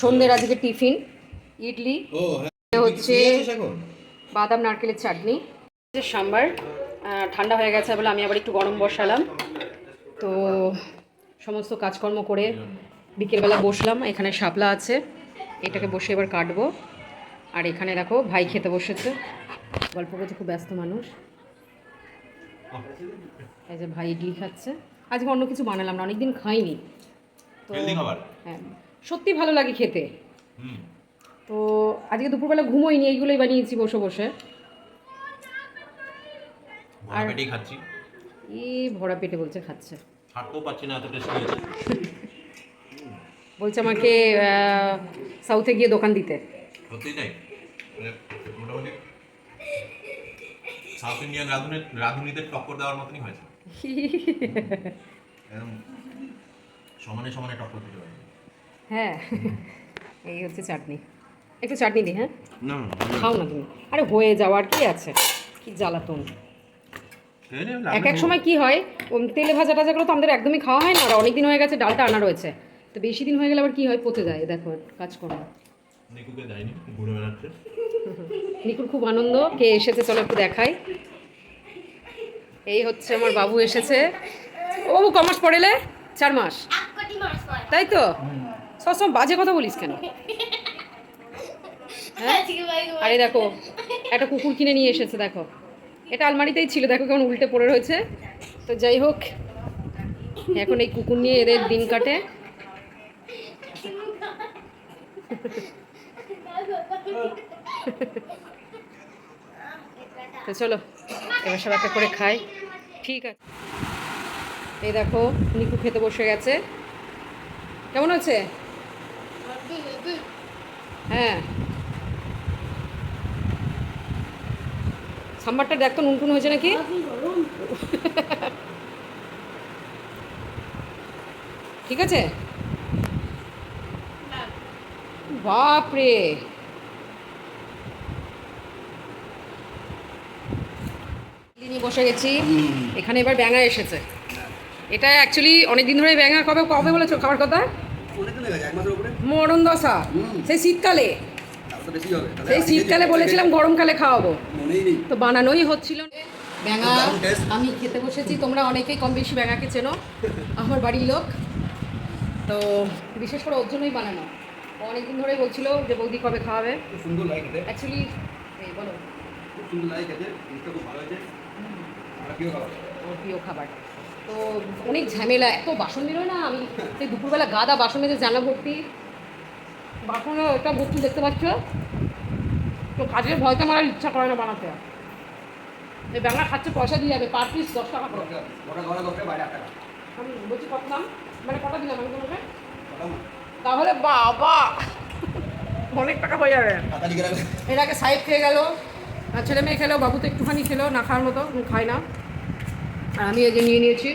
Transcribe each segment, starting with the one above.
সন্ধ্যের আজকে টিফিন ইডলি ও হ্যাঁ হচ্ছে বাদাম নারকেলের চাটনি। সাম্বার ঠান্ডা হয়ে গেছে বলে আমি আবার একটু গরম বসালাম। তো সমস্ত কাজকর্ম করে বিকেলবেলা বসলাম এখানে শাপলা আছে এটাকে বসে এবার কাটবো। আর এখানে দেখো ভাই খেতে বসেছে। গল্প করতে খুব ব্যস্ত মানুষ। এই যে ভাই ইডলি খাচ্ছে। আজকে অন্য কিছু বানালাম না অনেকদিন খাইনি। তো হেলদি হ্যাঁ। সত্যি ভালো লাগে খেতে। তো আজকে দুপুরবেলা ঘুমোইনি এইগুলোই বানিয়েছি বসে বসে। পেটেই খাচ্ছি। ই ভরা পেটে বলছে খাচ্ছে। পাচ্ছি না এত টেস্ট হয়েছে বলছে আমাকে সাউথে গিয়ে দোকান দিতে। সত্যিই তাই? মানে মোটামুটি সাউথ ইন্ডিয়ান রাঁধুনিদের টক্কর দেওয়ার মতনই হয়েছে। সমানে সমানে টক্কর দিতে পারে। হ্যাঁ। এই হচ্ছে চাটনি। একটু চাটনি দিই হ্যাঁ? না খাও না তুমি। আরে হয়ে যাওয়ার কি আছে? কি জ্বালাতন। এক এক সময় কি হয় তেলে ভাজা টাজাগুলো তো আমাদের একদমই খাওয়া হয় না আর অনেক দিন হয়ে গেছে ডালটা আনা রয়েছে। তো বেশি দিন হয়ে গেলে আবার কি হয় পচে যায় দেখো দেয়নি ঘুরে নিকুর খুব আনন্দ কে এসেছে চলো একটু দেখাই। এই হচ্ছে আমার বাবু এসেছে। ও কমাস পড়েলে? চার মাস। কোটি মাস পর তাই তো? সবসময় বাজে কথা বলিস কেন? হ্যাঁ? আরে দেখো, একটা কুকুর কিনে নিয়ে এসেছে, দেখো। এটা আলমারিতেই ছিল, দেখো কেমন উল্টে পড়ে রয়েছে। তো যাই হোক, এখন এই কুকুর নিয়ে এদের দিন কাটে। তো চলো, এবার সব একটা করে খাই। ঠিক আছে। এই দেখো, নিকু খেতে বসে গেছে। কেমন আছে? হ্যাঁ। সাম্বারটা দেখ তো নুনটুন হয়েছে নাকি? ঠিক আছে? বাপরে। নিয়ে বসে গেছি। এখানে এবার ব্যাঙা এসেছে। এটা অ্যাকচুয়ালি অনেক দিন ধরে ব্যাঙা। কবে কবে বলেছ খাবার কথা? মরণ দশা সেই শীতকালে। সেই শীতকালে বলেছিলাম গরমকালে খাওয়াবো। তো বানানোই হচ্ছিল। ব্যাঙা আমি খেতে বসেছি তোমরা অনেকেই কম বেশি ব্যাঙাকে চেনো আমার বাড়ির লোক। তো বিশেষ করে ওর জন্যই বানানো। অনেকদিন ধরেই বলছিল যে বৌদি কবে খাওয়াবে। সুন্দর লাগে অ্যাকচুয়ালি বলো। খুব সুন্দর লাগে খেতে জিনিসটা খুব ভালো হয়েছে প্রিয় খাবার ওর প্রিয় খাবার। তো অনেক ঝামেলা এত বাসন বেরোয় না আমি সেই দুপুরবেলা গাদা বাসন মেজে জানা ভর্তি। বাসনে ওটা ভর্তি দেখতে পাচ্ছ? তো কাজের ভয়তে আমার ইচ্ছা করে না বানাতে। এই ব্যাংলা খাচ্ছে, পয়সা দিয়ে যাবে, পার পিস দশ টাকা করে। আমি বলছি কত দাম? মানে কটা দিলাম আমি তোমাকে? তাহলে বাবা! অনেক টাকা হয়ে যাবে। এর আগে সাইড খেয়ে গেল, আর ছেলে মেয়ে খেলো, বাবু তো একটুখানি খেলো, না খাওয়ার মতো খাই না। আর আমি এই যে নিয়ে নিয়েছি।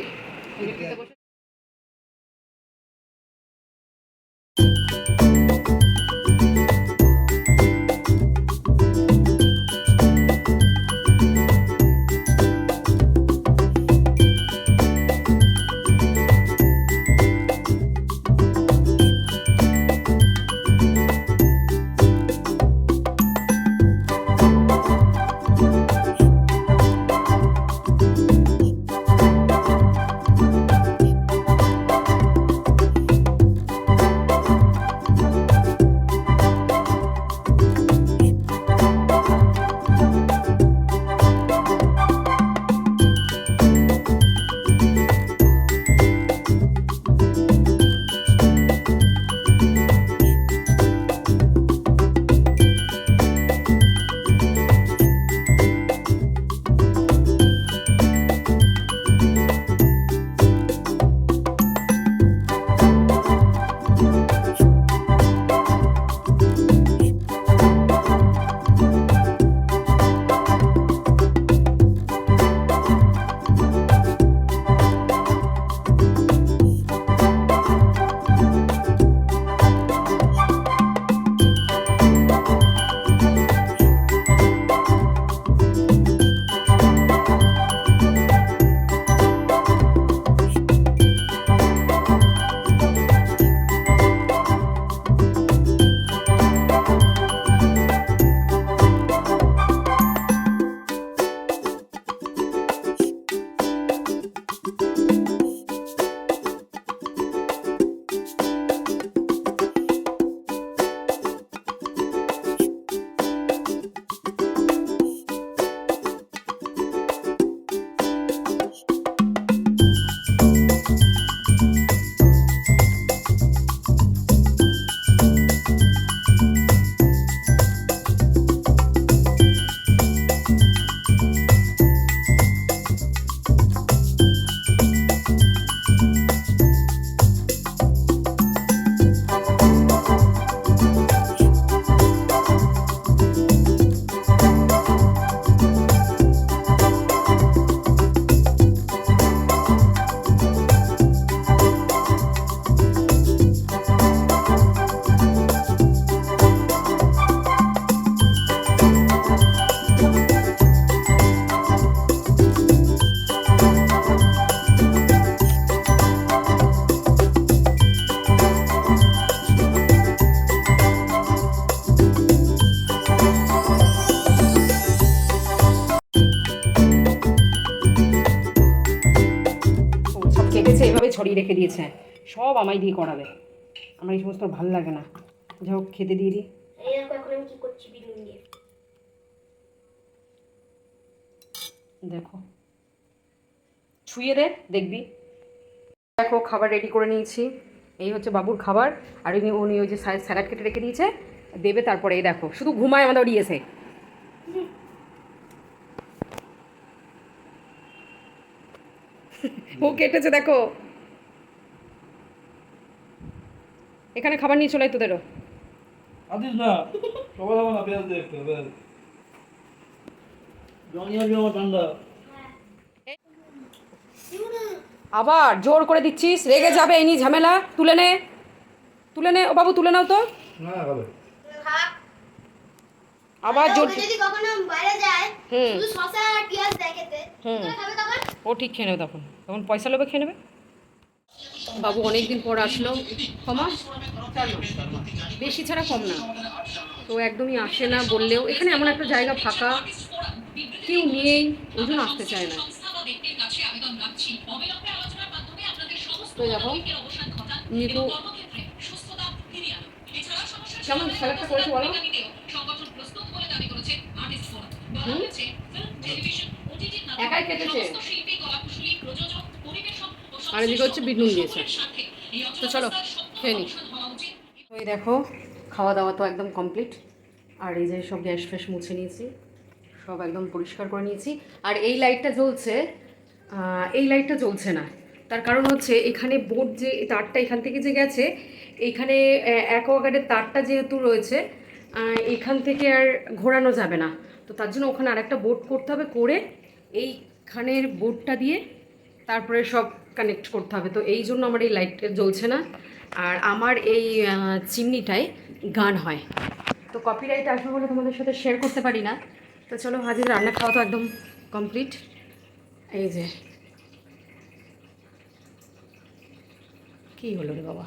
যে খেতে বসে- রেখে দিয়েছে। সব আমায় দিয়ে করাবে। আমার এই সমস্ত ভালো লাগে না। যাই হোক খেতে দিয়ে দিই। দেখো ছুঁয়ে দে দেখবি। দেখো খাবার রেডি করে নিয়েছি। এই হচ্ছে বাবুর খাবার। আর উনি উনি ওই যে স্যালাড কেটে রেখে দিয়েছে। দেবে তারপরে এই দেখো শুধু ঘুমায় আমাদের ইয়েছে ও কেটেছে দেখো। এখানে খাবার নিয়ে চলে আয় তোদেরও। আদিস না সবাই না পেঁয়াজ জমা ঠান্ডা। আবার জোর করে দিচ্ছিস রেগে যাবে এই নিয়ে ঝামেলা তুলে নে। তুলে নে ও বাবু তুলে নাও তো। না খাবে। খাক আবার জোর যদি কখনো বাইরে যায় হুম। শুধু শসা আর পেঁয়াজ দেয় খেতে হুম। কি করে খাবে তখন? ও ঠিক খেয়ে নেবে তখন। তখন পয়সা লোভে খেয়ে নেবে। বাবু অনেকদিন পর আসলো। ক্ষমা? বেশি ছাড়া কম না। তো একদমই আসে না বললেও, এখানে এমন একটা জায়গা ফাঁকা। কেউ নিয়েই ওই জন্য আসতে চায় না। তো দেখো নিকু কেমন স্যালাডটা করেছে বলো? একাই কেটেছে আর এদিকে হচ্ছে বিট নুন দিয়েছে। তো চলো, খেয়ে নি। ওই দেখো খাওয়া দাওয়া তো একদম কমপ্লিট। আর এই যে সব গ্যাস ফ্যাস মুছে নিয়েছি, সব একদম পরিষ্কার করে নিয়েছি। আর এই লাইটটা জ্বলছে এই লাইটটা জ্বলছে না। তার কারণ হচ্ছে এখানে বোর্ড যে তারটা এখান থেকে যে গেছে এইখানে অ্যাকোয়াগার্ডের তারটা যেহেতু রয়েছে এখান থেকে আর ঘোরানো যাবে না। তো তার জন্য ওখানে আরেকটা বোর্ড করতে হবে করে, এইখানের বোর্ডটা দিয়ে তারপরে সব কানেক্ট করতে হবে। তো এই জন্য আমার এই লাইটটা জ্বলছে না। আর আমার এই চিমনিটায় গান হয়। তো কপিরাইট আসবে বলে তোমাদের সাথে শেয়ার করতে পারি না। তো চলো হাজির রান্না খাওয়া তো একদম কমপ্লিট এই যে। কী হলো রে বাবা?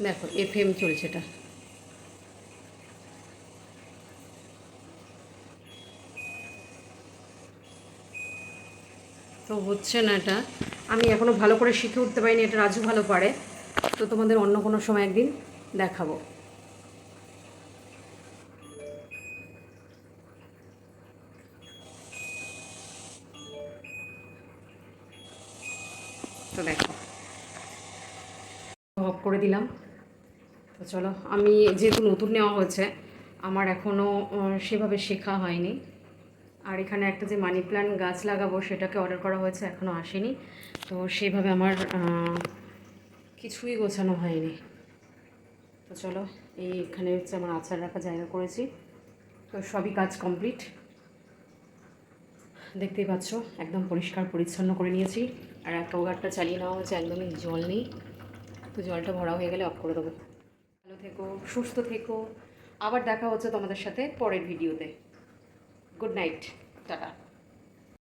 দেখো এফ এম চলছে এটা। তো হচ্ছে না এটা। আমি এখনও ভালো করে শিখে উঠতে পারিনি, এটা রাজু ভালো পারে। তো তোমাদের অন্য কোনো সময় একদিন দেখাবো। তো দেখো। অফ করে দিলাম। তো চলো, আমি যেহেতু নতুন নেওয়া হয়েছে, আমার এখনও সেভাবে শেখা হয়নি। আর এখানে একটা যে মানি প্ল্যান্ট গাছ লাগাবো, সেটাকে অর্ডার করা হয়েছে এখনও আসেনি। তো সেভাবে আমার কিছুই গোছানো হয়নি। তো চলো এই এখানে হচ্ছে আমার আচার রাখা জায়গা করেছি। তো সবই কাজ কমপ্লিট দেখতেই পাচ্ছ, একদম পরিষ্কার পরিচ্ছন্ন করে নিয়েছি। আর একটা ওগারটা চালিয়ে নেওয়া হয়েছে, একদমই জল নেই। তো জলটা ভরা হয়ে গেলে অফ করে দেবো। ভালো থেকো সুস্থ থেকো। আবার দেখা হচ্ছে তোমাদের সাথে পরের ভিডিওতে। Good night tata.